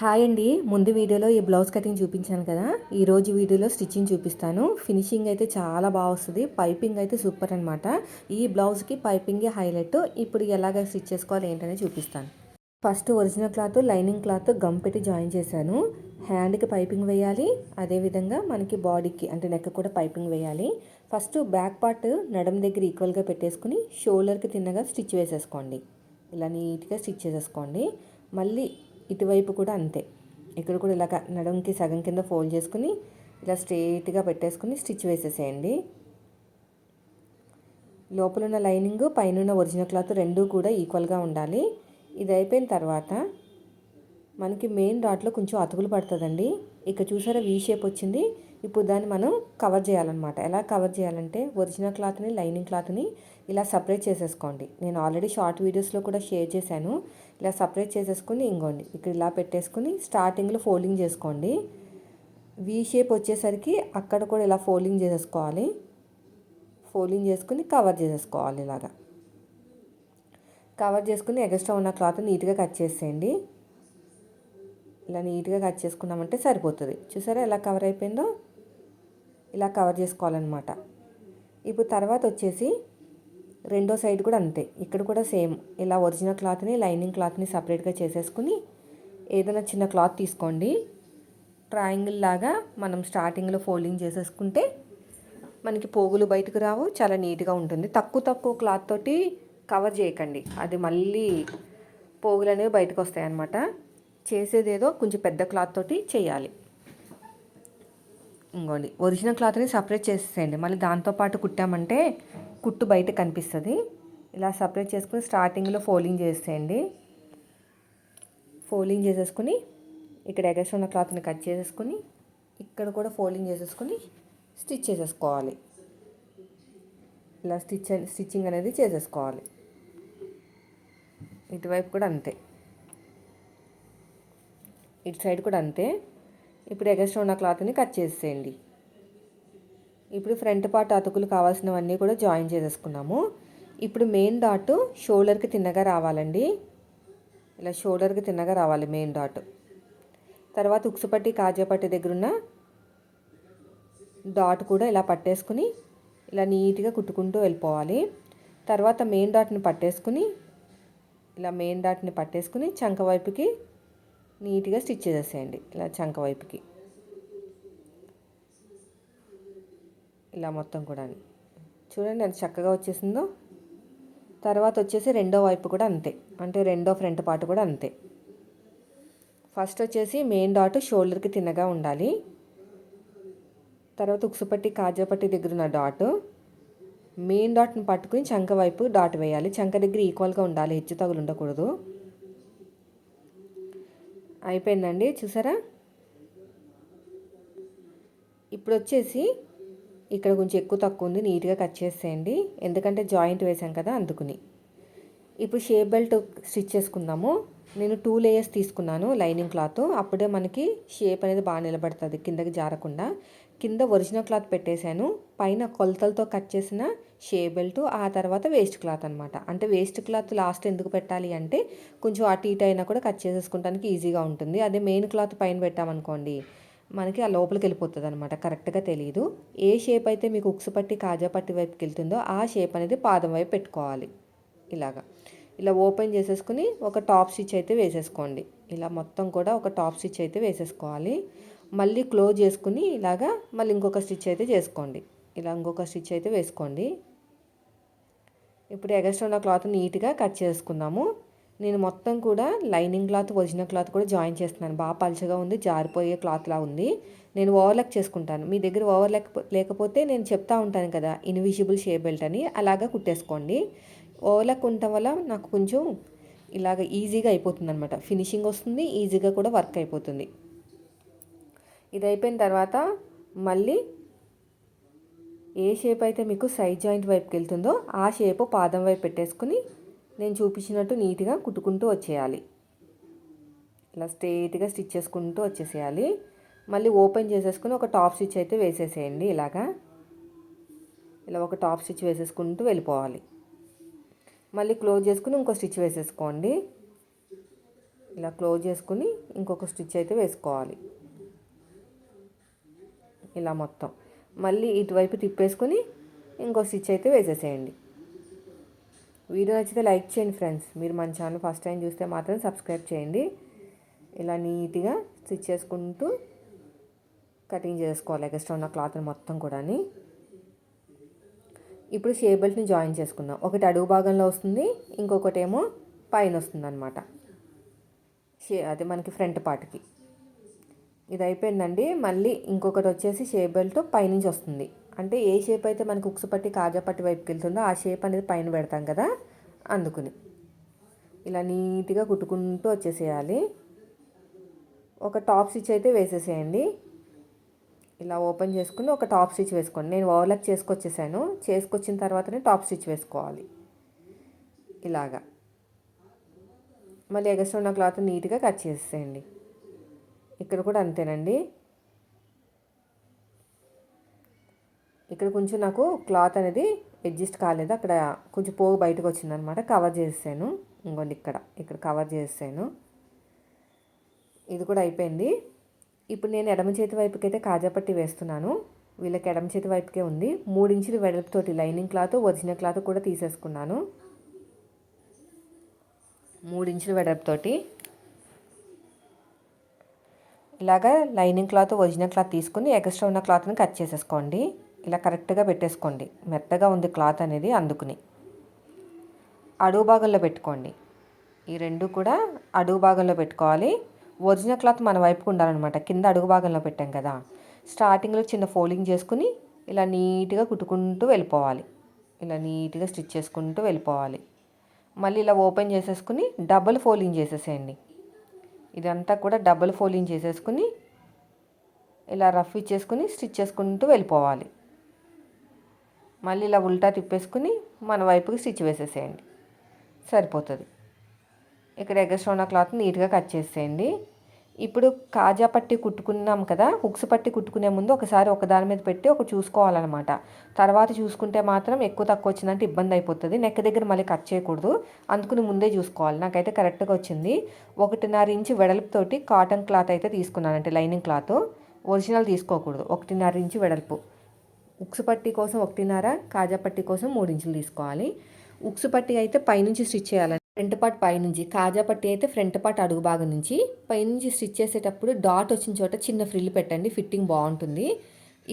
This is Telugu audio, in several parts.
హాయ్ అండి. ముందు వీడియోలో ఈ బ్లౌజ్ కటింగ్ చూపించాను కదా. ఈరోజు వీడియోలో స్టిచ్చింగ్ చూపిస్తాను. ఫినిషింగ్ అయితే చాలా బాగా వస్తుంది. పైపింగ్ అయితే సూపర్ అనమాట ఈ బ్లౌజ్కి పైపింగే హైలైట్. ఇప్పుడు ఎలాగ స్టిచ్ చేసుకోవాలి ఏంటనే చూపిస్తాను. First original cloth lining cloth gum పెట్టి జాయిన్ చేశాను. హ్యాండ్కి పైపింగ్ వేయాలి. అదేవిధంగా మనకి బాడీకి అంటే నెక్ కూడా పైపింగ్ వేయాలి. ఫస్ట్ బ్యాక్ పార్ట్ నడమ దగ్గర ఈక్వల్గా పెట్టేసుకుని షోల్డర్కి తిన్నగా స్టిచ్ వేసేసుకోండి. ఇలా నీట్గా స్టిచ్ చేసేసుకోండి. మళ్ళీ ఇటువైపు కూడా అంతే. ఇక్కడ కూడా ఇలాగ నడుంకి సగం కింద ఫోల్డ్ చేసుకుని ఇలా స్ట్రైట్గా పెట్టేసుకుని స్టిచ్ వేసేసేయండి. లోపల ఉన్న లైనింగ్ పైన ఒరిజినల్ క్లాత్ రెండు కూడా ఈక్వల్గా ఉండాలి. ఇది అయిపోయిన తర్వాత మనకి మెయిన్ డాట్లో కొంచెం అతుకులు పడుతుందండి. ఇక చూసారా వీ షేప్ వచ్చింది? ఇప్పుడు దాన్ని మనం కవర్ చేయాలన్నమాట. ఎలా కవర్ చేయాలంటే ఒరిజినల్ క్లాత్ని లైనింగ్ క్లాత్ని ఇలా సపరేట్ చేసేసుకోండి. నేను ఆల్రెడీ షార్ట్ వీడియోస్లో కూడా షేర్ చేశాను. ఇలా సపరేట్ చేసేసుకుని ఇంకోండి ఇక్కడ ఇలా పెట్టేసుకుని స్టార్టింగ్లో ఫోల్డింగ్ చేసుకోండి. వీ షేప్ వచ్చేసరికి అక్కడ కూడా ఇలా ఫోల్డింగ్ చేసేసుకోవాలి. ఫోల్డింగ్ చేసుకుని కవర్ చేసేసుకోవాలి ఇలాగా. కవర్ చేసుకుని ఎగస్ట్రా ఉన్న క్లాత్ నీట్గా కట్ చేసేయండి. ఇలా నీట్గా కట్ చేసుకున్నామంటే సరిపోతుంది. చూసారా ఎలా కవర్ అయిపోయిందో? ఇలా కవర్ చేసుకోవాలన్నమాట. ఇప్పుడు తర్వాత వచ్చేసి రెండో సైడ్ కూడా అంతే. ఇక్కడ కూడా సేమ్. ఇలా ఒరిజినల్ క్లాత్ని లైనింగ్ క్లాత్ని సపరేట్గా చేసేసుకుని ఏదైనా చిన్న క్లాత్ తీసుకోండి. ట్రయాంగిల్ లాగా మనం స్టార్టింగ్లో ఫోల్డింగ్ చేసేసుకుంటే మనకి పోగులు బయటకు రావు చాలా నీట్గా ఉంటుంది. తక్కువ తక్కువ క్లాత్ తోటి కవర్ చేయకండి. అది మళ్ళీ పోగులు అనేవి బయటకు వస్తాయి అన్నమాట చేసేదేదో కొంచెం పెద్ద క్లాత్ తోటి చేయాలి. ఇంకోండి ఒరిజినల్ క్లాత్ని సపరేట్ చేసేయండి మళ్ళీ దాంతోపాటు కుట్టామంటే కుట్టు బయట కనిపిస్తుంది. ఇలా సపరేట్ చేసుకుని స్టార్టింగ్లో ఫోల్డింగ్ చేసేయండి. ఫోల్డింగ్ చేసేసుకుని ఇక్కడ ఎగస్ట్ ఉన్న క్లాత్ని కట్ చేసేసుకుని ఇక్కడ కూడా ఫోల్డింగ్ చేసేసుకుని స్టిచ్ చేసేసుకోవాలి. ఇలా స్టిచ్ స్టిచ్చింగ్ అనేది చేసేసుకోవాలి. ఇటువైపు కూడా అంతే. ఇటు సైడ్ కూడా అంతే. ఇప్పుడు ఎగస్ట్రా ఉన్న క్లాత్ని కట్ చేసేయండి. ఇప్పుడు ఫ్రంట్ పార్ట్ అతుకులు కావాల్సినవన్నీ కూడా జాయిన్ చేసేసుకున్నాము. ఇప్పుడు మెయిన్ డాట్ షోల్డర్కి తిన్నగా రావాలండి. ఇలా షోల్డర్కి తిన్నగా రావాలి మెయిన్ డాట్. తర్వాత ఉక్సుపట్టి కాజాపట్టి దగ్గరున్న డాట్ కూడా ఇలా పట్టేసుకుని ఇలా నీట్గా కుట్టుకుంటూ వెళ్ళిపోవాలి. తర్వాత మెయిన్ డాట్ని పట్టేసుకుని ఇలా మెయిన్ డాట్ని పట్టేసుకుని చంక వైపుకి నీట్గా స్టిచ్ చేసేయండి ఇలా చంక వైపుకి. ఇలా మొత్తం కూడా. చూడండి ఎంత చక్కగా వచ్చేసిందో. తర్వాత వచ్చేసి రెండో వైపు కూడా అంతే. అంటే రెండో ఫ్రంట్ పార్ట్ కూడా అంతే. ఫస్ట్ వచ్చేసి మెయిన్ డాట్ షోల్డర్కి తిన్నగా ఉండాలి. తర్వాత ఉక్సుపట్టి కాజాపట్టి దగ్గర ఉన్న డాట్. మెయిన్ డాట్ని పట్టుకుని చంక వైపు డాట్ వేయాలి. చంక దగ్గర ఈక్వల్గా ఉండాలి. హెచ్చు తగులు ఉండకూడదు అయిపోయిందండి చూసారా? ఇప్పుడు వచ్చేసి ఇక్కడ కొంచెం ఎక్కువ తక్కువ ఉంది నీట్గా కట్ చేసేయండి. ఎందుకంటే జాయింట్ వేసాం కదా అందుకుని. ఇప్పుడు షేప్ బెల్ట్ స్టిచ్ చేసుకుందాము. నేను టూ లేయర్స్ తీసుకున్నాను లైనింగ్ క్లాత్. అప్పుడే మనకి షేప్ అనేది బాగా నిలబడుతుంది కిందకి జారకుండా. కింద ఒరిజినల్ క్లాత్ పెట్టేశాను. పైన కొలతలతో కట్ చేసిన షే బెల్ట్ ఆ తర్వాత వేస్ట్ క్లాత్ అనమాట అంటే వేస్ట్ క్లాత్ లాస్ట్ ఎందుకు పెట్టాలి అంటే కొంచెం అటు ఇటు అయినా కూడా కట్ చేసేసుకోవడానికి ఈజీగా ఉంటుంది. అదే మెయిన్ క్లాత్ పైన పెట్టామనుకోండి మనకి ఆ లోపలికి వెళ్ళిపోతుంది అనమాట కరెక్ట్గా తెలియదు ఏ షేప్ అయితే మీకు ఉక్సు పట్టి కాజా పట్టి వైపుకి వెళ్తుందో ఆ షేప్ అనేది పాదం వైపు పెట్టుకోవాలి. ఇలాగా. ఇలా ఓపెన్ చేసేసుకుని ఒక టాప్ స్టిచ్ అయితే వేసేసుకోండి. ఇలా మొత్తం కూడా ఒక టాప్ స్టిచ్ అయితే వేసేసుకోవాలి. మళ్ళీ క్లోజ్ చేసుకుని ఇలాగా మళ్ళీ ఇంకొక స్టిచ్ అయితే చేసుకోండి. ఇలా ఇంకొక స్టిచ్ అయితే వేసుకోండి. ఇప్పుడు ఎగస్ట్రా ఉన్న క్లాత్ నీట్గా కట్ చేసుకుందాము. నేను మొత్తం కూడా లైనింగ్ క్లాత్ ఒరిజినల్ క్లాత్ కూడా జాయిన్ చేస్తున్నాను. బాగా పలుచగా ఉంది జారిపోయే క్లాత్లా ఉంది. నేను ఓవర్లాక్ చేసుకుంటాను. మీ దగ్గర ఓవర్లాక్ లేకపోతే నేను చెప్తా ఉంటాను కదా ఇన్విజిబుల్ షే బెల్ట్ అని అలాగా కుట్టేసుకోండి. ఓవర్లాక్ ఉండటం వల్ల నాకు కొంచెం ఇలాగ ఈజీగా అయిపోతుంది అనమాట ఫినిషింగ్ వస్తుంది ఈజీగా కూడా వర్క్ అయిపోతుంది. ఇది అయిపోయిన తర్వాత మళ్ళీ ఏ షేప్ అయితే మీకు సైడ్ జాయింట్ వైపుకి వెళ్తుందో ఆ షేప్ పాదం వైపు పెట్టేసుకుని నేను చూపించినట్టు నీట్గా కుట్టుకుంటూ వచ్చేయాలి. ఇలా స్ట్రేట్గా స్టిచ్ చేసుకుంటూ వచ్చేసేయాలి. మళ్ళీ ఓపెన్ చేసేసుకుని ఒక టాప్ స్టిచ్ అయితే వేసేసేయండి ఇలాగా. ఇలా ఒక టాప్ స్టిచ్ వేసేసుకుంటూ వెళ్ళిపోవాలి. మళ్ళీ క్లోజ్ చేసుకుని ఇంకో స్టిచ్ వేసేసుకోండి. ఇలా క్లోజ్ చేసుకుని ఇంకొక స్టిచ్ అయితే వేసుకోవాలి. ఇలా మొత్తం. మళ్ళీ ఇటువైపు తిప్పేసుకుని ఇంకో స్టిచ్ అయితే వేసేసేయండి. వీడియో నచ్చితే లైక్ చేయండి ఫ్రెండ్స్. మీరు మన ఛానల్ ఫస్ట్ టైం చూస్తే మాత్రం సబ్స్క్రైబ్ చేయండి. ఇలా నీట్గా స్టిచ్ చేసుకుంటూ కటింగ్ చేసుకోవాలి. ఎక్స్ట్రా ఉన్న క్లాత్ మొత్తం కూడా ఇప్పుడు షే బెల్ట్ని జాయిన్ చేసుకుందాం. ఒకటి అడుగు భాగంలో వస్తుంది ఇంకొకటి ఏమో పైన వస్తుంది అనమాట షే అది మనకి ఫ్రంట్ పార్ట్కి. ఇది అయిపోయిందండి మళ్ళీ ఇంకొకటి వచ్చేసి షేప్ బెల్ట్ పైనుంచి వస్తుంది. అంటే ఏ షేప్ అయితే మనకు ఉక్సు పట్టి కాజా పట్టి వైపుకి వెళ్తుందో ఆ షేప్ అనేది పైన పెడతాం కదా? అందుకుని. ఇలా నీట్గా కుట్టుకుంటూ వచ్చేసేయాలి. ఒక టాప్ స్టిచ్ అయితే వేసేసేయండి. ఇలా ఓపెన్ చేసుకుని ఒక టాప్ స్టిచ్ వేసుకోండి. నేను ఓవర్లాక్ చేసుకొచ్చేసాను. చేసుకొచ్చిన తర్వాతనే టాప్ స్టిచ్ వేసుకోవాలి. ఇలాగా. మళ్ళీ ఎగస్ట్రా ఉన్న క్లాత్ నీట్గా కట్ చేసేయండి ఇక్కడ కూడా అంతేనండి. ఇక్కడ కొంచెం నాకు క్లాత్ అనేది అడ్జస్ట్ కాలేదు. అక్కడ కొంచెం పోగు బయటకు వచ్చిందనమాట. కవర్ చేసాను ఇంకోండి ఇక్కడ. ఇక్కడ కవర్ చేసాను ఇది కూడా అయిపోయింది. ఇప్పుడు నేను ఎడమ చేతి వైపుకి అయితే కాజాపట్టి వేస్తున్నాను. వీళ్ళకి ఎడమ చేతి వైపుకే ఉంది. మూడించులు వెడల్పుతోటి లైనింగ్ క్లాత్ ఒరిజినల్ క్లాత్ కూడా తీసేసుకున్నాను. మూడు ఇంచుల వెడల్పుతోటి. ఇలాగా లైనింగ్ క్లాత్ ఒరిజినల్ క్లాత్ తీసుకుని ఎక్స్ట్రా ఉన్న క్లాత్ని కట్ చేసేసుకోండి. ఇలా కరెక్ట్గా పెట్టేసుకోండి. మెత్తగా ఉంది క్లాత్ అనేది అందుకుని. అడుగు భాగంలో పెట్టుకోండి. ఈ రెండు కూడా అడుగు భాగంలో పెట్టుకోవాలి. ఒరిజినల్ క్లాత్ మన వైపుకు ఉండాలన్నమాట. కింద అడుగు భాగంలో పెట్టాం కదా. స్టార్టింగ్లో చిన్న ఫోల్డింగ్ చేసుకుని ఇలా నీట్గా కుట్టుకుంటూ వెళ్ళిపోవాలి. ఇలా నీట్గా స్టిచ్ చేసుకుంటూ వెళ్ళిపోవాలి. మళ్ళీ ఇలా ఓపెన్ చేసేసుకుని డబుల్ ఫోల్డింగ్ చేసేసేయండి. ఇదంతా కూడా డబుల్ ఫోల్డింగ్ చేసేసుకుని ఇలా రఫ్ ఇచ్చేసుకుని స్టిచ్ చేసుకుంటూ వెళ్ళిపోవాలి. మళ్ళీ ఇలా ఉల్టా తిప్పేసుకుని మన వైపుకి స్టిచ్ వేసేసేయండి. సరిపోతుంది. ఇక్కడ ఎగస్ట్రా క్లాత్ నీట్గా కట్ చేసేయండి. ఇప్పుడు కాజా పట్టి కుట్టుకున్నాం కదా హుక్స్ పట్టి కుట్టుకునే ముందు ఒకసారి ఒక దాని మీద పెట్టి ఒక చూసుకోవాలన్నమాట. తర్వాత చూసుకుంటే మాత్రం ఎక్కువ తక్కువ వచ్చిందంటే ఇబ్బంది అయిపోతుంది. నెక్ దగ్గర మళ్ళీ కట్ చేయకూడదు. అందుకుని ముందే చూసుకోవాలి. నాకైతే కరెక్ట్గా వచ్చింది. ఒకటిన్నర ఇంచు వెడల్పుతోటి కాటన్ క్లాత్ అయితే తీసుకున్నానంటే లైనింగ్ క్లాత్. ఒరిజినల్ తీసుకోకూడదు. ఒకటిన్నర ఇంచు వెడల్పు. ఉక్సు పట్టి కోసం ఒకటిన్నర కాజా పట్టి కోసం మూడు ఇంచులు తీసుకోవాలి. ఉక్సు పట్టి అయితే పైనుంచి స్టిచ్ చేయాలి ఫ్రంట్ పార్ట్ పైనుంచి కాజా పట్టి అయితే ఫ్రంట్ పార్ట్ అడుగు భాగం నుంచి పైనుంచి స్టిచ్ చేసేటప్పుడు డాట్ వచ్చిన చోట చిన్న ఫ్రిల్ పెట్టండి ఫిట్టింగ్ బాగుంటుంది.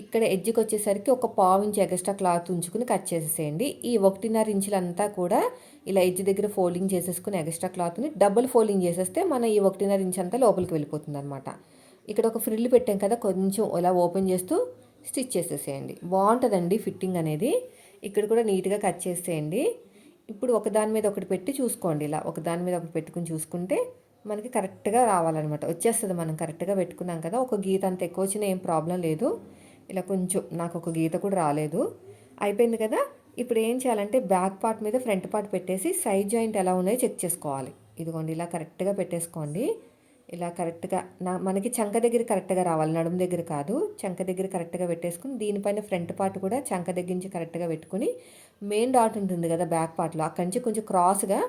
ఇక్కడ ఎడ్జ్కి వచ్చేసరికి ఒక పావు ఇంచ్ ఎక్స్ట్రా క్లాత్ ఉంచుకుని కట్ చేసేసేయండి. ఈ ఒకటిన్నర ఇంచులంతా కూడా ఇలా ఎడ్జ్ దగ్గర ఫోల్డింగ్ చేసేసుకుని ఎక్స్ట్రా క్లాత్ని డబుల్ ఫోల్డింగ్ చేసేస్తే మన ఈ ఒకటిన్నర ఇంచ్ అంతా లోపలికి వెళ్ళిపోతుంది అనమాట ఇక్కడ ఒక ఫ్రిల్ పెట్టాం కదా కొంచెం ఇలా ఓపెన్ చేస్తూ స్టిచ్ చేసేసేయండి. బాగుంటుందండి ఫిట్టింగ్ అనేది. ఇక్కడ కూడా నీట్గా కట్ చేసేయండి. ఇప్పుడు ఒకదాని మీద ఒకటి పెట్టి చూసుకోండి ఇలా. ఒకదాని మీద ఒకటి పెట్టుకుని చూసుకుంటే మనకి కరెక్ట్గా రావాలన్నమాట. వచ్చేస్తుంది మనం కరెక్ట్గా పెట్టుకున్నాం కదా ఒక గీత అంత ఎక్కువ వచ్చినా ఏం ప్రాబ్లం లేదు. ఇలా కొంచెం నాకు ఒక గీత కూడా రాలేదు. అయిపోయింది కదా? ఇప్పుడు ఏం చేయాలంటే బ్యాక్ పార్ట్ మీద ఫ్రంట్ పార్ట్ పెట్టేసి సైడ్ జాయింట్ ఎలా ఉన్నాయో చెక్ చేసుకోవాలి. ఇదిగోండి ఇలా కరెక్ట్గా పెట్టేసుకోండి. ఇలా కరెక్ట్గా నా మనకి చంక దగ్గర కరెక్ట్గా రావాలి నడుము దగ్గర కాదు. చంక దగ్గర కరెక్ట్గా పెట్టేసుకుని దీనిపైన ఫ్రంట్ పార్ట్ కూడా చంక దగ్గర నుంచి కరెక్ట్గా పెట్టుకుని మెయిన్ డాట్ ఉంటుంది కదా బ్యాక్ పార్ట్లో అక్కడి నుంచి కొంచెం క్రాస్గా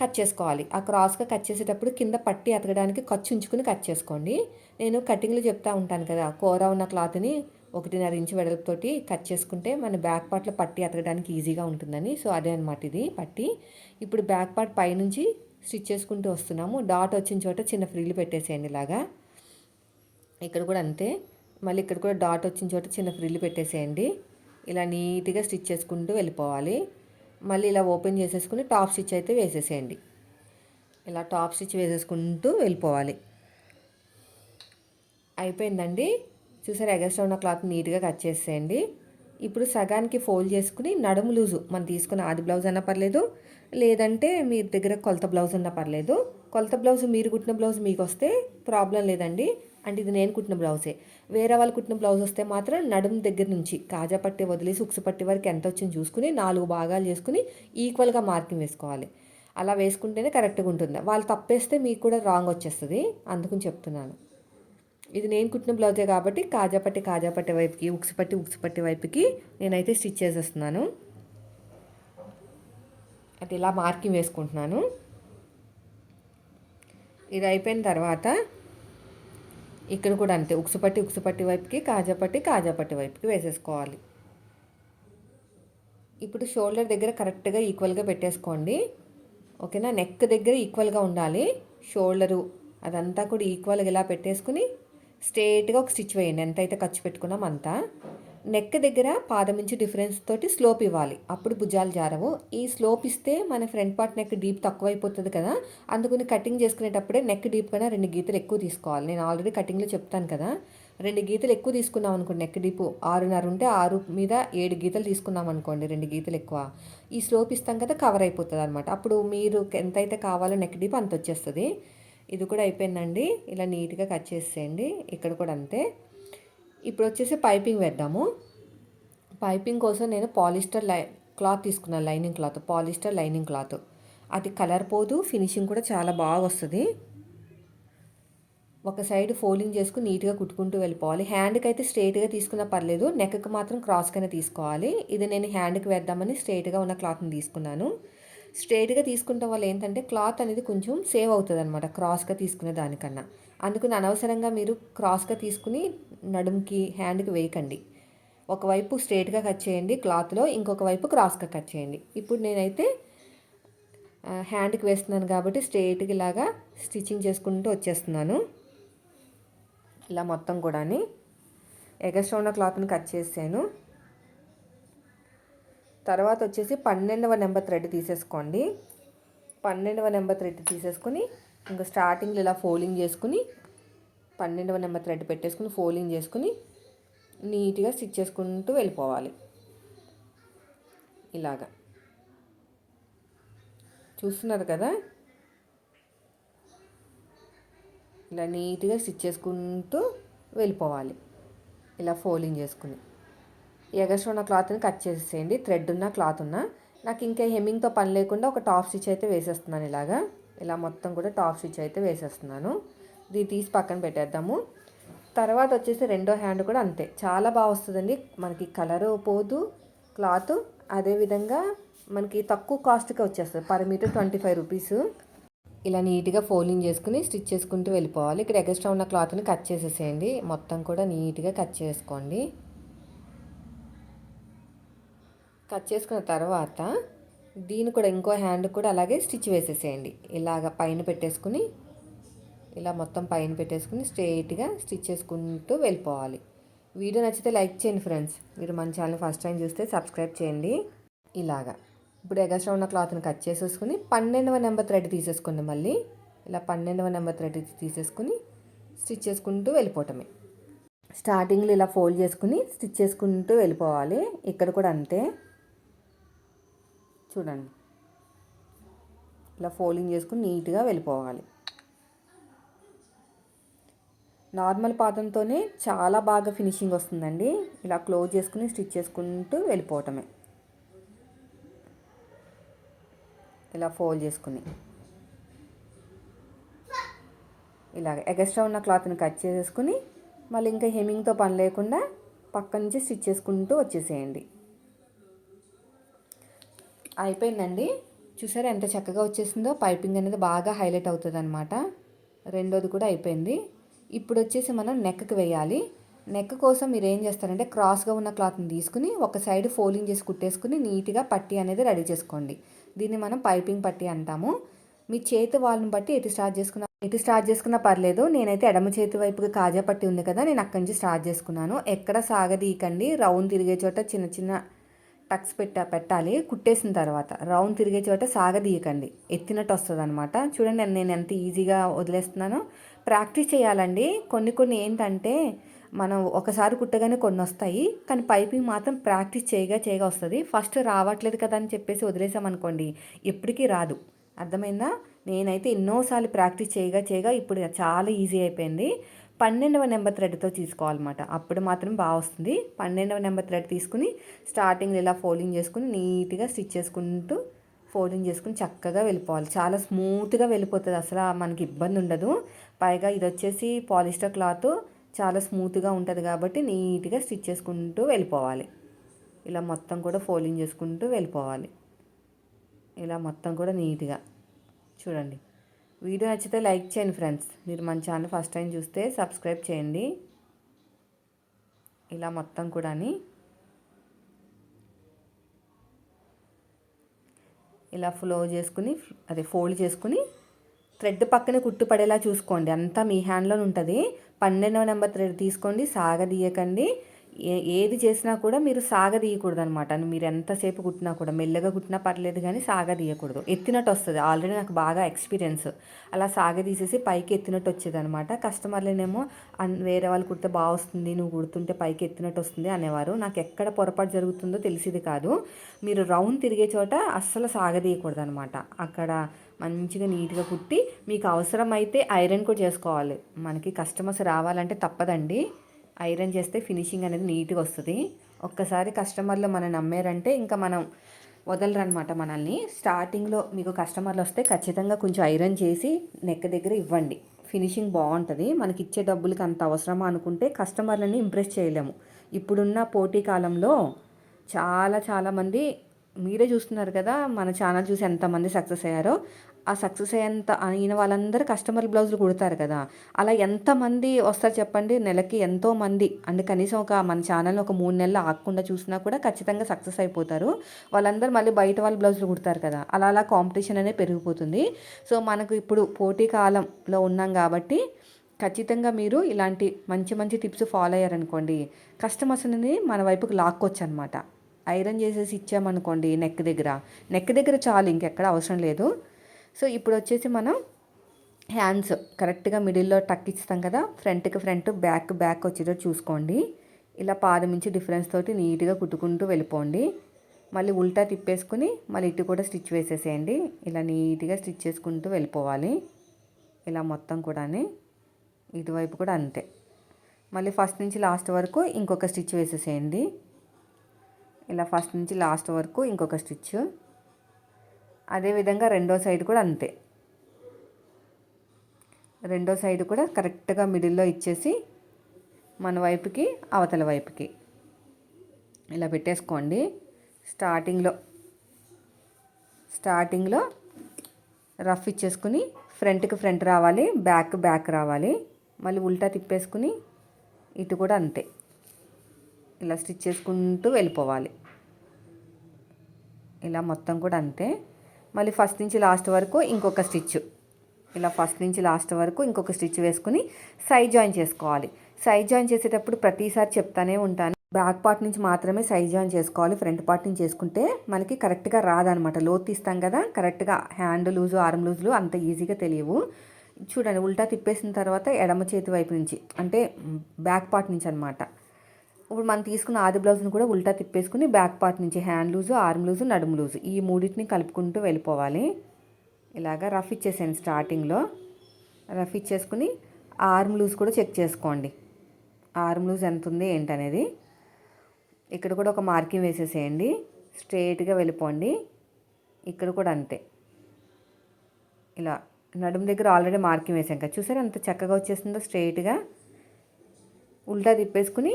కట్ చేసుకోవాలి. ఆ క్రాస్గా కట్ చేసేటప్పుడు కింద పట్టి అతకడానికి ఖర్చు ఉంచుకుని కట్ చేసుకోండి. నేను కటింగ్లు చెప్తా ఉంటాను కదా కూర ఉన్న క్లాత్ని ఒకటిన్నర ఇంచు వెడల్పుతోటి కట్ చేసుకుంటే మన బ్యాక్ పార్ట్లో పట్టి అతకడానికి ఈజీగా ఉంటుందని. సో అదే అనమాట ఇది పట్టి. ఇప్పుడు బ్యాక్ పార్ట్ పైనుంచి స్టిచ్ చేసుకుంటూ వస్తున్నాము. డాట్ వచ్చిన చోట చిన్న ఫ్రీలు పెట్టేసేయండి ఇలాగా. ఇక్కడ కూడా అంతే. మళ్ళీ ఇక్కడ కూడా డాట్ వచ్చిన చోట చిన్న ఫ్రిల్ పెట్టేసేయండి. ఇలా నీట్గా స్టిచ్ చేసుకుంటూ వెళ్ళిపోవాలి. మళ్ళీ ఇలా ఓపెన్ చేసేసుకుని టాప్ స్టిచ్ అయితే వేసేసేయండి. ఇలా టాప్ స్టిచ్ వేసేసుకుంటూ వెళ్ళిపోవాలి. అయిపోయిందండి. చూసారు ఎగస్ట్రా ఉన్న క్లాత్ నీట్గా కట్ చేసేయండి. ఇప్పుడు సగానికి ఫోల్డ్ చేసుకుని నడుము లూజు మనం తీసుకున్న ఆది బ్లౌజ్ అన్నా పర్లేదు లేదంటే మీ దగ్గర కొలత బ్లౌజ్ అన్నా పర్లేదు. కొలత బ్లౌజ్ మీరు కుట్టిన బ్లౌజ్ మీకు వస్తే ప్రాబ్లం లేదండి. అంటే ఇది నేను కుట్టిన బ్లౌజే. వేరే వాళ్ళు కుట్టిన బ్లౌజ్ వస్తే మాత్రం నడుము దగ్గర నుంచి కాజా పట్టి వదిలేసి ఉక్సు పట్టి వరకు ఎంత వచ్చింది చూసుకుని నాలుగు భాగాలు చేసుకుని ఈక్వల్గా మార్కింగ్ వేసుకోవాలి. అలా వేసుకుంటేనే కరెక్ట్గా ఉంటుంది. వాళ్ళు తప్పేస్తే మీకు కూడా రాంగ్ వచ్చేస్తుంది. అందుకని చెప్తున్నాను. ఇది నేను కుట్టిన బ్లౌజే కాబట్టి కాజాపట్టి కాజాపట్టి వైపుకి ఉక్సుపట్టి ఉక్సుపట్టి వైపుకి నేనైతే స్టిచ్ చేసేస్తున్నాను. అది ఇలా మార్కింగ్ వేసుకుంటున్నాను. ఇది అయిపోయిన తర్వాత ఇక్కడ కూడా అంతే. ఉక్సుపట్టి ఉక్సుపట్టి వైపుకి కాజాపట్టి కాజాపట్టి వైపుకి వేసేసుకోవాలి. ఇప్పుడు షోల్డర్ దగ్గర కరెక్ట్గా ఈక్వల్గా పెట్టేసుకోండి. ఓకేనా? నెక్ దగ్గర ఈక్వల్గా ఉండాలి. షోల్డరు అదంతా కూడా ఈక్వల్గా ఇలా పెట్టేసుకుని స్ట్రేట్గా ఒక స్టిచ్ వేయండి. ఎంత అయితే ఖర్చు పెట్టుకున్నాం అంతా. నెక్ దగ్గర పాదం నుంచి డిఫరెన్స్ తోటి స్లోప్ ఇవ్వాలి. అప్పుడు భుజాలు జారవు. ఈ స్లోప్ ఇస్తే మన ఫ్రంట్ పార్ట్ నెక్ డీప్ తక్కువ అయిపోతుంది కదా. అందుకని కటింగ్ చేసుకునేటప్పుడే నెక్ డీప్ కన్నా రెండు గీతలు ఎక్కువ తీసుకోవాలి. నేను ఆల్రెడీ కటింగ్లో చెప్తాను కదా. రెండు గీతలు ఎక్కువ తీసుకున్నాం అనుకోండి నెక్ డీప్ ఆరున్నర ఉంటే ఆరు మీద ఏడు గీతలు తీసుకున్నాం అనుకోండి రెండు గీతలు ఎక్కువ. ఈ స్లోప్ ఇస్తాం కదా కవర్ అయిపోతుంది అనమాట అప్పుడు మీరు ఎంతైతే కావాలో నెక్ డీప్ అంత వచ్చేస్తుంది ఇది కూడా అయిపోయిందండి. ఇలా నీట్గా కట్ చేసేయండి. ఇక్కడ కూడా అంతే. ఇప్పుడు వచ్చేసి పైపింగ్ వేద్దాము. పైపింగ్ కోసం నేను పాలిస్టర్ లై క్లాత్ తీసుకున్నాను lining cloth polyester lining cloth. అది కలర్ పోదు ఫినిషింగ్ కూడా చాలా బాగా వస్తుంది ఒక సైడ్ ఫోల్డింగ్ చేసుకుని నీట్గా కుట్టుకుంటూ వెళ్ళిపోవాలి. హ్యాండ్కి అయితే స్ట్రైట్గా తీసుకున్నా పర్లేదు నెక్కి మాత్రం క్రాస్గానే తీసుకోవాలి. ఇది నేను హ్యాండ్కి వేద్దామని స్ట్రైట్గా ఉన్న క్లాత్ని తీసుకున్నాను. స్ట్రైట్గా తీసుకుంటాం వల్ల ఏంటంటే క్లాత్ అనేది కొంచెం సేవ్ అవుతుంది అనమాట క్రాస్గా తీసుకునే దానికన్నా. అందుకని అనవసరంగా మీరు క్రాస్గా తీసుకుని నడుముకి హ్యాండ్కి వేయకండి. ఒకవైపు స్ట్రైట్గా కట్ చేయండి క్లాత్లో ఇంకొక వైపు క్రాస్గా కట్ చేయండి. ఇప్పుడు నేనైతే హ్యాండ్కి వేస్తున్నాను కాబట్టి స్ట్రైట్గా ఇలాగా స్టిచ్చింగ్ చేసుకుంటూ వచ్చేస్తున్నాను. ఇలా మొత్తం కూడా ఎగస్ట్రా ఉన్న క్లాత్ని కట్ చేసాను. తర్వాత వచ్చేసి పన్నెండవ నెంబర్ థ్రెడ్ తీసేసుకోండి. పన్నెండవ నెంబర్ థ్రెడ్ తీసేసుకొని ఇంకా స్టార్టింగ్లో ఇలా ఫోల్డింగ్ చేసుకుని పన్నెండవ నెంబర్ థ్రెడ్ పెట్టేసుకుని ఫోల్డింగ్ చేసుకుని నీట్గా స్టిచ్ చేసుకుంటూ వెళ్ళిపోవాలి. ఇలాగా. చూస్తున్నారు కదా? ఇలా నీట్గా స్టిచ్ చేసుకుంటూ వెళ్ళిపోవాలి. ఇలా ఫోల్డింగ్ చేసుకుని. ఎగస్ట్రా ఉన్న క్లాత్ని కట్ చేసేయండి. థ్రెడ్ ఉన్న క్లాత్ ఉన్న. నాకు ఇంకా హెమ్మింగ్తో పని లేకుండా ఒక టాప్ స్టిచ్ అయితే వేసేస్తున్నాను ఇలాగా. ఇలా మొత్తం కూడా టాప్ స్టిచ్ అయితే వేసేస్తున్నాను. ఇది తీసి పక్కన పెట్టేద్దాము. తర్వాత వచ్చేసి రెండో హ్యాండ్ కూడా అంతే. చాలా బాగా వస్తుందండి. మనకి కలరు పోదు క్లాత్. అదేవిధంగా మనకి తక్కువ కాస్ట్గా వచ్చేస్తుంది. Per meter twenty five rupees. ఇలా నీట్గా ఫోల్డింగ్ చేసుకుని స్టిచ్ చేసుకుంటూ వెళ్ళిపోవాలి. ఇక్కడ ఎగస్ట్రా ఉన్న క్లాత్ని కట్ చేసేసేయండి. మొత్తం కూడా నీట్గా కట్ చేసుకోండి. కట్ చేసుకున్న తర్వాత దీని కూడా ఇంకో హ్యాండ్ కూడా అలాగే స్టిచ్ వేసేసేయండి. ఇలాగ పైన పెట్టేసుకుని ఇలా మొత్తం పైన పెట్టేసుకుని స్ట్రైట్గా స్టిచ్ చేసుకుంటూ వెళ్ళిపోవాలి. వీడియో నచ్చితే లైక్ చేయండి ఫ్రెండ్స్. మీరు మన ఛానల్ ఫస్ట్ టైం చూస్తే సబ్స్క్రైబ్ చేయండి. ఇలాగా. ఇప్పుడు ఎగస్ట్రా ఉన్న క్లాత్ని కట్ చేసేసుకుని పన్నెండవ నెంబర్ థ్రెడ్ తీసేసుకోండి మళ్ళీ. ఇలా పన్నెండవ నెంబర్ థ్రెడ్ తీసేసుకుని స్టిచ్ చేసుకుంటూ వెళ్ళిపోవటమే. స్టార్టింగ్లో ఇలా ఫోల్డ్ చేసుకుని స్టిచ్ చేసుకుంటూ వెళ్ళిపోవాలి. ఇక్కడ కూడా అంతే. చూడండి. ఇలా ఫోల్డింగ్ చేసుకుని నీట్గా వెళ్ళిపోవాలి. నార్మల్ పాదంతోనే చాలా బాగా ఫినిషింగ్ వస్తుందండి. ఇలా క్లోజ్ చేసుకుని స్టిచ్ చేసుకుంటూ వెళ్ళిపోవటమే. ఇలా ఫోల్డ్ చేసుకుని. ఇలాగ ఎగస్ట్రా ఉన్న క్లాత్ని కట్ చేసేసుకుని మళ్ళీ ఇంకా హెమింగ్తో పని లేకుండా పక్క నుంచి స్టిచ్ చేసుకుంటూ వచ్చేసేయండి. అయిపోయిందండి. చూసారా ఎంత చక్కగా వచ్చేసిందో? పైపింగ్ అనేది బాగా హైలైట్ అవుతుంది అనమాట రెండోది కూడా అయిపోయింది. ఇప్పుడు వచ్చేసి మనం నెక్కి వేయాలి. నెక్ కోసం మీరు ఏం చేస్తారంటే క్రాస్గా ఉన్న క్లాత్ని తీసుకుని ఒక సైడ్ ఫోల్డింగ్ చేసి కుట్టేసుకుని నీట్గా పట్టి అనేది రెడీ చేసుకోండి. దీన్ని మనం పైపింగ్ పట్టి అంటాము. మీ చేతి వాళ్ళని బట్టి ఎటు స్టార్ట్ చేసుకున్న ఎటు స్టార్ట్ చేసుకున్నా పర్లేదు. నేనైతే ఎడమ చేతి వైపుకి కాజా పట్టి ఉంది కదా నేను అక్కడి నుంచి స్టార్ట్ చేసుకున్నాను. ఎక్కడ సాగదీయకండి. రౌండ్ తిరిగే చోట చిన్న చిన్న టక్స్ పెట్ట పెట్టాలి. కుట్టేసిన తర్వాత రౌండ్ తిరిగే చోట సాగదీయకండి. ఎత్తినట్టు వస్తుంది అనమాట చూడండి నేను ఎంత ఈజీగా వదిలేస్తున్నానో. ప్రాక్టీస్ చేయాలండి. కొన్ని కొన్ని ఏంటంటే మనం ఒకసారి కుట్టగానే కొన్ని వస్తాయి. కానీ పైపింగ్ మాత్రం ప్రాక్టీస్ చేయగా చేయగా వస్తుంది. ఫస్ట్ రావట్లేదు కదా అని చెప్పేసి వదిలేసామనుకోండి ఎప్పటికీ రాదు. అర్థమైందా? నేనైతే ఎన్నోసార్లు ప్రాక్టీస్ చేయగా చేయగా ఇప్పుడు చాలా ఈజీ అయిపోయింది. పన్నెండవ నెంబర్ థ్రెడ్తో తీసుకోవాలన్నమాట. అప్పుడు మాత్రం బాగా వస్తుంది. పన్నెండవ నెంబర్ థ్రెడ్ తీసుకుని స్టార్టింగ్ ఇలా ఫోల్డింగ్ చేసుకుని నీట్గా స్టిచ్ చేసుకుంటూ ఫోల్డింగ్ చేసుకుని చక్కగా వెళ్ళిపోవాలి. చాలా స్మూత్గా వెళ్ళిపోతుంది. అసలు మనకి ఇబ్బంది ఉండదు. పైగా ఇది వచ్చేసి పాలిస్టర్ క్లాత్ చాలా స్మూత్గా ఉంటుంది కాబట్టి నీట్గా స్టిచ్ చేసుకుంటూ వెళ్ళిపోవాలి. ఇలా మొత్తం కూడా ఫోల్డింగ్ చేసుకుంటూ వెళ్ళిపోవాలి. ఇలా మొత్తం కూడా నీట్గా. చూడండి. వీడియో నచ్చితే లైక్ చేయండి ఫ్రెండ్స్. మీరు మన ఛానల్ ఫస్ట్ టైం చూస్తే సబ్స్క్రైబ్ చేయండి. ఇలా మొత్తం కూడా ఇలా ఫ్లో చేసుకుని అదే ఫోల్డ్ చేసుకుని థ్రెడ్ పక్కన కుట్టు పడేలా చూసుకోండి. అంతా మీ హ్యాండ్లోనే ఉంటుంది. పన్నెండవ నెంబర్ థ్రెడ్ తీసుకోండి సాగదీయకండి. తీయకండి ఏది చేసినా కూడా మీరు సాగదీయకూడదు అనమాట మీరు ఎంతసేపు కుట్టినా కూడా మెల్లగా కుట్టినా పర్లేదు కానీ సాగదీయకూడదు. ఎత్తినట్టు వస్తుంది. ఆల్రెడీ నాకు బాగా ఎక్స్పీరియన్స్. అలా సాగదీసేసి పైకి ఎత్తినట్టు వచ్చేది అనమాట కస్టమర్లనేమో వేరే వాళ్ళు కుడితే బాగా వస్తుంది నువ్వు కుడుతుంటే పైకి ఎత్తినట్టు వస్తుంది అనేవారు. నాకు ఎక్కడ పొరపాటు జరుగుతుందో తెలిసింది కాదు. మీరు రౌండ్ తిరిగే చోట అస్సలు సాగదీయకూడదు అనమాట అక్కడ మంచిగా నీట్గా కుట్టి మీకు అవసరమైతే ఐరన్ కూడా చేసుకోవాలి. మనకి కస్టమర్స్ రావాలంటే తప్పదండి. ఐరన్ చేస్తే ఫినిషింగ్ అనేది నీట్గా వస్తుంది. ఒక్కసారి కస్టమర్లు మనం నమ్మారంటే ఇంకా మనం వదలరనమాట మనల్ని. స్టార్టింగ్లో మీకు కస్టమర్లు వస్తే ఖచ్చితంగా కొంచెం ఐరన్ చేసి నెక్ దగ్గర ఇవ్వండి. ఫినిషింగ్ బాగుంటుంది మనకి ఇచ్చే డబ్బులకి అంత అవసరమా అనుకుంటే కస్టమర్లని ఇంప్రెస్ చేయలేము. ఇప్పుడున్న పోటీ కాలంలో చాలా చాలామంది మీరే చూస్తున్నారు కదా మన ఛానల్ చూసి ఎంతమంది సక్సెస్ అయ్యారో ఆ సక్సెస్ అయ్యేంత అయిన వాళ్ళందరూ కస్టమర్ బ్లౌజులు కుడతారు కదా. అలా ఎంతమంది వస్తారు చెప్పండి? నెలకి ఎంతో మంది. అంటే కనీసం ఒక మన ఛానల్ ఒక మూడు నెలలు ఆగకుండా చూసినా కూడా ఖచ్చితంగా సక్సెస్ అయిపోతారు. వాళ్ళందరూ మళ్ళీ బయట వాళ్ళ బ్లౌజులు కుడతారు కదా. అలా అలా కాంపిటీషన్ అనేది పెరిగిపోతుంది. సో మనకు ఇప్పుడు పోటీ కాలంలో ఉన్నాం కాబట్టి ఖచ్చితంగా మీరు ఇలాంటి మంచి మంచి టిప్స్ ఫాలో అయ్యారనుకోండి కస్టమర్స్ని మన వైపుకి లాక్కొచ్చు అనమాట ఐరన్ చేసేసి ఇచ్చామనుకోండి నెక్ దగ్గర. నెక్ దగ్గర చాలు ఇంకెక్కడ అవసరం లేదు. సో ఇప్పుడు వచ్చేసి మనం హ్యాండ్స్. కరెక్ట్గా మిడిల్లో టక్ ఇస్తాం కదా ఫ్రంట్కి ఫ్రంట్ బ్యాక్ బ్యాక్ వచ్చేటట్టు చూసుకోండి. ఇలా పాదం నుంచి డిఫరెన్స్ తోటి నీట్గా కుట్టుకుంటూ వెళ్ళిపోండి. మళ్ళీ ఉల్టా తిప్పేసుకుని మళ్ళీ ఇటు కూడా స్టిచ్ వేసేసేయండి. ఇలా నీట్గా స్టిచ్ చేసుకుంటూ వెళ్ళిపోవాలి. ఇలా మొత్తం కూడా ఇటువైపు కూడా అంతే. మళ్ళీ ఫస్ట్ నుంచి లాస్ట్ వరకు ఇంకొక స్టిచ్ వేసేసేయండి. ఇలా ఫస్ట్ నుంచి లాస్ట్ వరకు ఇంకొక స్టిచ్. అదేవిధంగా రెండో సైడ్ కూడా అంతే. రెండో సైడ్ కూడా కరెక్ట్గా మిడిల్లో ఇచ్చేసి మన వైపుకి అవతల వైపుకి. ఇలా పెట్టేసుకోండి. స్టార్టింగ్లో స్టార్టింగ్లో రఫ్ ఇచ్చేసుకుని ఫ్రంట్కి ఫ్రంట్ రావాలి బ్యాక్ బ్యాక్ రావాలి. మళ్ళీ ఉల్టా తిప్పేసుకుని ఇటు కూడా అంతే. ఇలా స్టిచ్ చేసుకుంటూ వెళ్ళిపోవాలి. ఇలా మొత్తం కూడా అంతే. మళ్ళీ ఫస్ట్ నుంచి లాస్ట్ వరకు ఇంకొక స్టిచ్ ఇలా ఫస్ట్ నుంచి లాస్ట్ వరకు ఇంకొక స్టిచ్ వేసుకుని సైడ్ జాయిన్ చేసుకోవాలి. సైడ్ జాయిన్ చేసేటప్పుడు ప్రతిసారి చెప్తానే ఉంటాను. బ్యాక్ పార్ట్ నుంచి మాత్రమే సైజ్ జాయిన్ చేసుకోవాలి. ఫ్రంట్ పార్ట్ నుంచి చేసుకుంటే మనకి కరెక్ట్గా రాదనమాట. లోతు తీస్తాం కదా కరెక్ట్గా హ్యాండ్ లూజు ఆర్మ్ లూజులు అంత ఈజీగా తెలియవు. చూడండి ఉల్టా తిప్పేసిన తర్వాత ఎడమ చేతి వైపు నుంచి అంటే బ్యాక్ పార్ట్ నుంచి అనమాట ఇప్పుడు మనం తీసుకున్న ఆది బ్లౌజ్ని కూడా ఉల్టా తిప్పేసుకుని బ్యాక్ పార్ట్ నుంచి హ్యాండ్ లూజు ఆర్మ్ లూజు నడుము లూజు ఈ మూడింటిని కలుపుకుంటూ వెళ్ళిపోవాలి. ఇలాగా రఫ్ ఇచ్చేసాను స్టార్టింగ్లో. రఫ్ ఇచ్చేసుకుని ఆర్మ్ లూజ్ కూడా చెక్ చేసుకోండి. ఆర్మ్ లూజ్ ఎంత ఉంది ఏంటనేది. ఇక్కడ కూడా ఒక మార్కింగ్ వేసేసేయండి. స్ట్రేట్గా వెళ్ళిపోండి. ఇక్కడ కూడా అంతే. ఇలా నడుము దగ్గర ఆల్రెడీ మార్కింగ్ వేసాం కదా చూసారా ఎంత చక్కగా వచ్చేసిందో స్ట్రైట్గా. ఉల్టా తిప్పేసుకుని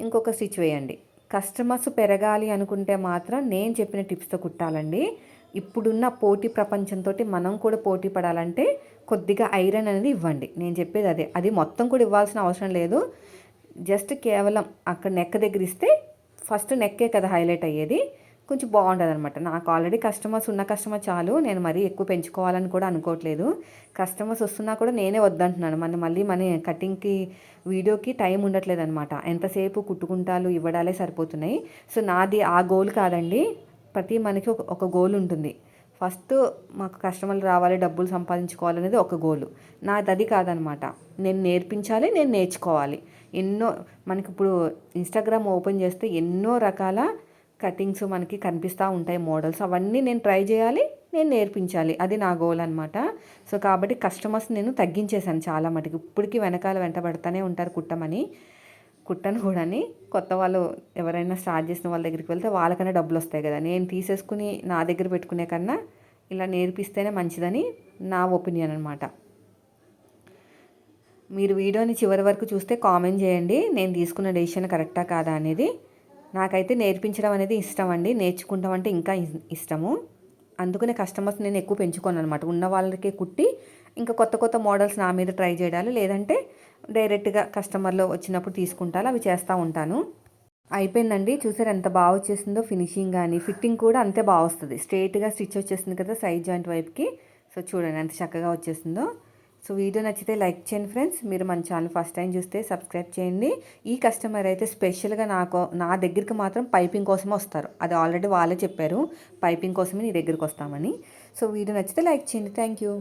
ఇంకొక స్టిచ్ వేయండి. కస్టమర్స్ పెరగాలి అనుకుంటే మాత్రం నేను చెప్పిన టిప్స్తో కుట్టాలండి. ఇప్పుడున్న పోటీ ప్రపంచంతో మనం కూడా పోటీ పడాలంటే కొద్దిగా ఐరన్ అనేది ఇవ్వండి. నేను చెప్పేది అదే. అది మొత్తం కూడా ఇవ్వాల్సిన అవసరం లేదు. జస్ట్ కేవలం అక్కడ నెక్ దగ్గర ఇస్తే ఫస్ట్ నెక్కే కదా హైలైట్ అయ్యేది. కొంచెం బాగుంటుంది అనమాట నాకు ఆల్రెడీ కస్టమర్స్ ఉన్న కస్టమర్ చాలు నేను మరీ ఎక్కువ పెంచుకోవాలని కూడా అనుకోవట్లేదు. కస్టమర్స్ వస్తున్నా కూడా నేనే వద్దంటున్నాను. మన మళ్ళీ మన కటింగ్కి వీడియోకి టైం ఉండట్లేదు అనమాట ఎంతసేపు కుట్టుకుంటాలు ఇవ్వడాలే సరిపోతున్నాయి. సో నాది ఆ గోల్ కాదండి. ప్రతి మనకి ఒక ఒక గోల్ ఉంటుంది. ఫస్ట్ మాకు కస్టమర్లు రావాలి డబ్బులు సంపాదించుకోవాలనేది ఒక గోలు. నాది అది కాదనమాట నేను నేర్పించాలి నేను నేర్చుకోవాలి. ఎన్నో మనకి ఇప్పుడు ఇన్స్టాగ్రామ్ ఓపెన్ చేస్తే ఎన్నో రకాల కటింగ్స్ మనకి కనిపిస్తూ ఉంటాయి మోడల్స్. అవన్నీ నేను ట్రై చేయాలి నేను నేర్పించాలి. అది నా గోల్ అనమాట సో కాబట్టి కస్టమర్స్ నేను తగ్గించేశాను చాలా మటుకు. ఇప్పటికీ వెనకాల వెంటబడతానే ఉంటారు కుట్టమని కుట్టను కూడాని కొత్త వాళ్ళు ఎవరైనా స్టార్ట్ చేసిన వాళ్ళ దగ్గరికి వెళ్తే వాళ్ళకన్నా డబ్బులు వస్తాయి కదా. నేను తీసేసుకుని నా దగ్గర పెట్టుకునే కన్నా ఇలా నేర్పిస్తేనే మంచిదని నా ఒపీనియన్ అనమాట మీరు వీడియోని చివరి వరకు చూస్తే కామెంట్ చేయండి. నేను తీసుకున్న డెసిషన్ కరెక్టా కాదా అనేది. నాకైతే నేర్పించడం అనేది ఇష్టం అండి నేర్చుకుంటాం అంటే ఇంకా ఇష్టము. అందుకనే కస్టమర్స్ నేను ఎక్కువ పెంచుకోను అనమాట ఉన్న వాళ్ళకే కుట్టి ఇంకా కొత్త కొత్త మోడల్స్ నా మీద ట్రై చేయడాలు లేదంటే డైరెక్ట్గా కస్టమర్లో వచ్చినప్పుడు తీసుకుంటాను అవి చేస్తూ ఉంటాను. అయిపోయిందండి. చూసారు ఎంత బాగా వచ్చేసిందో ఫినిషింగ్ కానీ ఫిట్టింగ్ కూడా అంతే బాగా వస్తుంది. స్ట్రైట్గా స్టిచ్ వచ్చేసింది కదా సైడ్ జాయింట్ వైపుకి. సో చూడండి ఎంత చక్కగా వచ్చేసిందో. సో వీడియో నచ్చితే లైక్ చేయండి ఫ్రెండ్స్. మీరు మన ఛానల్ ఫస్ట్ టైం చూస్తే సబ్స్క్రైబ్ చేయండి. ఈ కస్టమర్ అయితే స్పెషల్గా నాకు నా దగ్గరికి మాత్రం పైపింగ్ కోసం వస్తారు. అది ఆల్రెడీ వాళ్ళే చెప్పారు. పైపింగ్ కోసమే నీ దగ్గరికి వస్తామని. సో వీడియో నచ్చితే లైక్ చేయండి. Thank you.